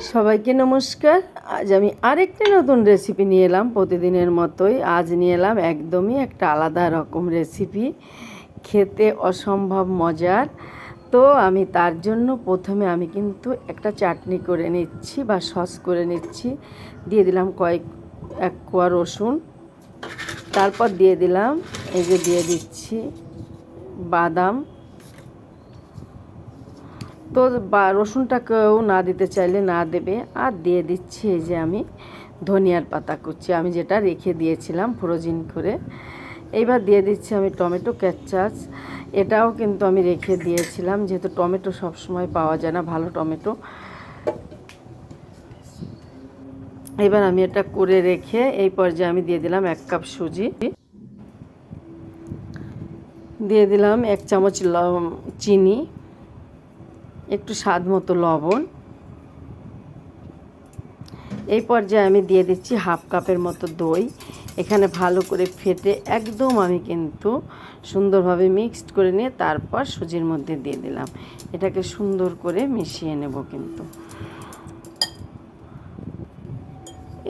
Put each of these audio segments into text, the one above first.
সবাইকে নমস্কার। আজ আমি আরেকটি নতুন রেসিপি নিয়ে এলাম প্রতিদিনের মতোই। আজ নিয়ে এলাম একদমই একটা আলাদা রকম রেসিপি খেতে অসম্ভব মজার। তো আমি তার জন্য প্রথমে আমি কিন্তু একটা চাটনি করে নিচ্ছি বা সস করে নিচ্ছি। দিয়ে দিলাম কয়েক, এক কোয়া রসুন। তারপর দিয়ে দিলাম, এই যে দিয়ে দিচ্ছি বাদাম। তো বা রসুনটাকেও না দিতে চাইলে না দেবে। আর দিয়ে দিচ্ছি এই যে আমি ধনিয়ার পাতা কুচি। আমি যেটা রেখে দিয়েছিলাম ফ্রোজিন করে। এইবার দিয়ে দিচ্ছি আমি টমেটো ক্যাচাচ এটাও কিন্তু আমি রেখে দিয়েছিলাম, যেহেতু টমেটো সবসময় পাওয়া যায় না, ভালো টমেটো। এবার আমি এটা করে রেখে এই পর্যায়ে আমি দিয়ে দিলাম এক কাপ সুজি। দিয়ে দিলাম এক চামচ চিনি। একটু স্বাদ মতো লবণ। এই পর্যায়ে আমি দিয়ে দিচ্ছি হাফ কাপের মতো দই। এখানে ভালো করে ফেটে একদম আমি কিন্তু সুন্দরভাবে মিক্সড করে নিয়ে তারপর সুজির মধ্যে দিয়ে দিলাম। এটাকে সুন্দর করে মিশিয়ে নেব কিন্তু।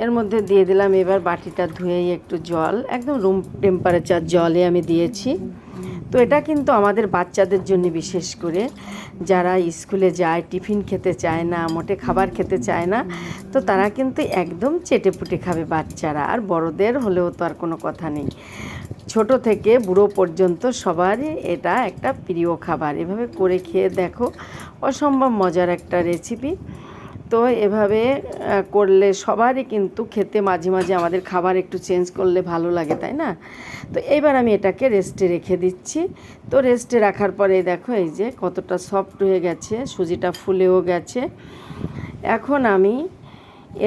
এর মধ্যে দিয়ে দিলাম এবার বাটিটা ধুয়েই একটু জল, একদম রুম টেম্পারেচার জলে আমি দিয়েছি। তো এটা কিন্তু আমাদের বাচ্চাদের জন্য বিশেষ করে। যারা স্কুলে যায়, টিফিন খেতে চায় না, মোটে খাবার খেতে চায় না, তো তারা কিন্তু একদম চেটে পুটে খাবে বাচ্চারা। আর বড়দের হলেও তো আর কোনো কথা নেই। ছোট থেকে বুড়ো পর্যন্ত সবারই এটা একটা প্রিয় খাবার। এভাবে করে খেয়ে দেখো, অসম্ভব মজার একটা রেসিপি তো এভাবে করলে সবারই কিন্তু খেতে মাঝে মাঝে আমাদের খাবার একটু চেঞ্জ করলে ভালো লাগে, তাই না? তো এইবার আমি এটাকে রেস্টে রেখে দিচ্ছি। তো রেস্টে রাখার পরে দেখো এই যে কতটা সফট হয়ে গেছে, সুজিটা ফুলেও গেছে। এখন আমি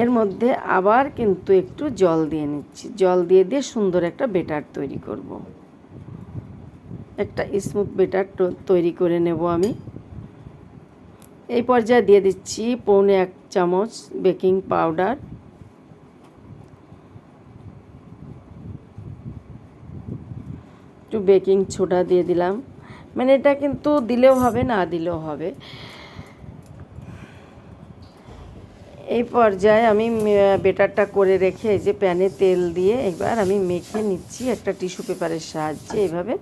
এর মধ্যে আবার কিন্তু একটু জল দিয়ে নিচ্ছি। জল দিয়ে দিয়ে সুন্দর একটা বেটার তৈরি করব। একটা স্মুথ বেটার তৈরি করে নেব আমি। এই পর্যায়ে দিয়ে দিচ্ছি পৌনে এক চামচ বেকিং পাউডার। একটু বেকিং ছোটা দিয়ে দিলাম। মানে এটা কিন্তু দিলেও হবে, না দিলেও হবে। এই পর্যায়ে আমি বেটারটা করে রেখে এই যে প্যানে তেল দিয়ে এবার আমি মেখে নিচ্ছি একটা টিস্যু পেপারের সাহায্যে। এইভাবে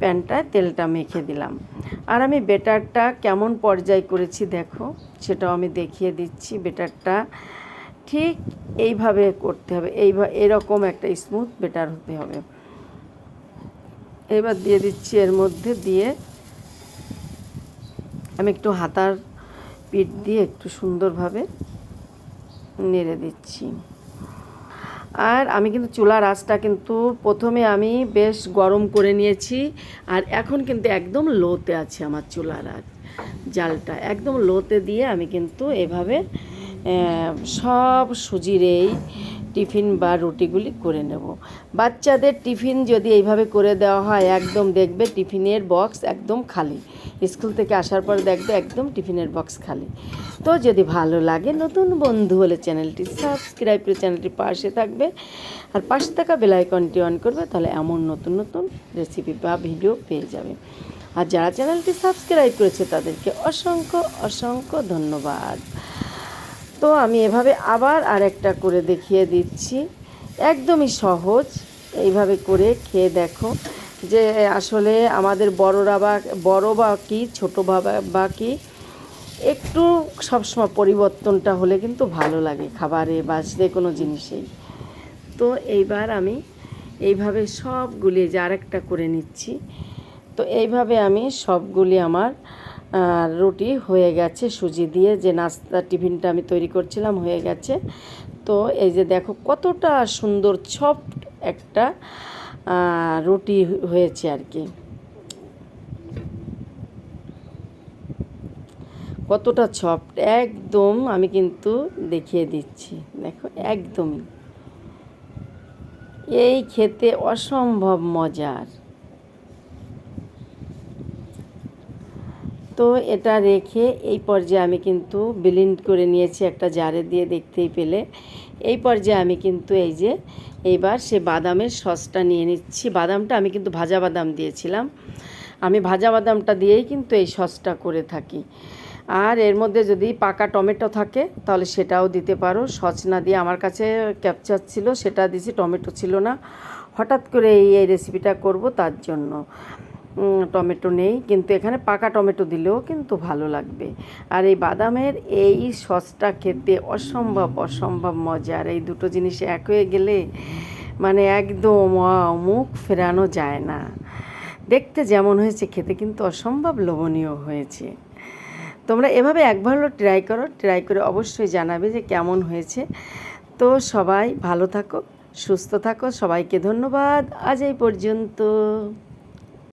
প্যানটায় তেলটা মেখে দিলাম। আর আমি বেটারটা কেমন পর্যায় করেছি দেখো, সেটাও আমি দেখিয়ে দিচ্ছি। বেটারটা ঠিক এইভাবে করতে হবে এইভাবে এরকম একটা স্মুথ বেটার হতে হবে। এবার দিয়ে দিচ্ছি এর মধ্যে দিয়ে আমি একটু হাতার পিঠ দিয়ে একটু সুন্দরভাবে নেড়ে দিচ্ছি। আর আমি কিন্তু চুলার আঁচটা কিন্তু প্রথমে আমি বেশ গরম করে নিয়েছি, আর এখন কিন্তু একদম লোতে আছে আমার চুলার আঁচ জালটা একদম লোতে দিয়ে আমি কিন্তু এভাবে সব সুজির এই টিফিন বা রুটিগুলি করে নেব। বাচ্চাদের টিফিন যদি এইভাবে করে দেওয়া হয়, একদম দেখবে টিফিনের বক্স একদম খালি। স্কুল থেকে আসার পর দেখবে একদম টিফিনের বক্স খালি। তো যদি ভালো লাগে, নতুন বন্ধু হলে চ্যানেলটি সাবস্ক্রাইব করে চ্যানেলটি পাশে থাকবে। আর পাশে থাকা বেলাইকনটি অন করবে, তাহলে এমন নতুন নতুন রেসিপি বা ভিডিও পেয়ে যাবে। আর যারা চ্যানেলটি সাবস্ক্রাইব করেছে, তাদেরকে অসংখ্য অসংখ্য ধন্যবাদ। তো আমি এভাবে আবার আরেকটা করে দেখিয়ে দিচ্ছি। একদমই সহজ। এইভাবে করে খেয়ে দেখো। যে আসলে আমাদের বড়রা বা, বড় বা কি, ছোটো বা কি, একটু সবসময় পরিবর্তনটা হলে কিন্তু ভালো লাগে খাবারে বা যে কোনো জিনিসেই তো এইবার আমি এইভাবে সবগুলি যে আরেকটা করে নিচ্ছি। তো এইভাবে আমি সবগুলি আমার রুটি হয়ে গেছে, সুজি দিয়ে যে নাস্তা টিফিনটা আমি তৈরি করছিলাম হয়ে গেছে। তো এই যে দেখো কতটা সুন্দর, সফট একটা রুটি হয়েছে আর কি। কতটা সফট একদম আমি কিন্তু দেখিয়ে দিচ্ছি। দেখো, একদমই। এই খেতে অসম্ভব মজার। তো এটা রেখে এই পর্যায়ে আমি কিন্তু বিলিন্ড করে নিয়েছি একটা জারে দিয়ে দেখতেই পেলে। এই পর্যায়ে আমি কিন্তু এই যে এইবার সে বাদামের সসটা নিয়ে নিচ্ছি। বাদামটা আমি কিন্তু ভাজা বাদাম দিয়েছিলাম। আমি ভাজা বাদামটা দিয়েই কিন্তু এই সসটা করে থাকি। আর এর মধ্যে যদি পাকা টমেটো থাকে, তাহলে সেটাও দিতে পারো। সচনা দিয়ে আমার কাছে ক্যাপচার ছিল, সেটা দিছি, টমেটো ছিল না। হঠাৎ করে এই রেসিপিটা করব তার জন্য। টমেটো নেই, কিন্তু এখানে পাকা টমেটো দিলেও কিন্তু ভালো লাগবে। আর এই বাদামের এই সসটা খেতে অসম্ভব অসম্ভব মজার এই দুটো জিনিস এক হয়ে গেলে মানে একদম মুখ ফেরানো যায় না। দেখতে যেমন হয়েছে, খেতে কিন্তু অসম্ভব লোভনীয় হয়েছে। তোমরা এভাবে একবার হলো ট্রাই করো ট্রাই করে অবশ্যই জানাবে যে কেমন হয়েছে। তো সবাই ভালো থাকো, সুস্থ থাকো, সবাইকে ধন্যবাদ। আজ এই পর্যন্ত।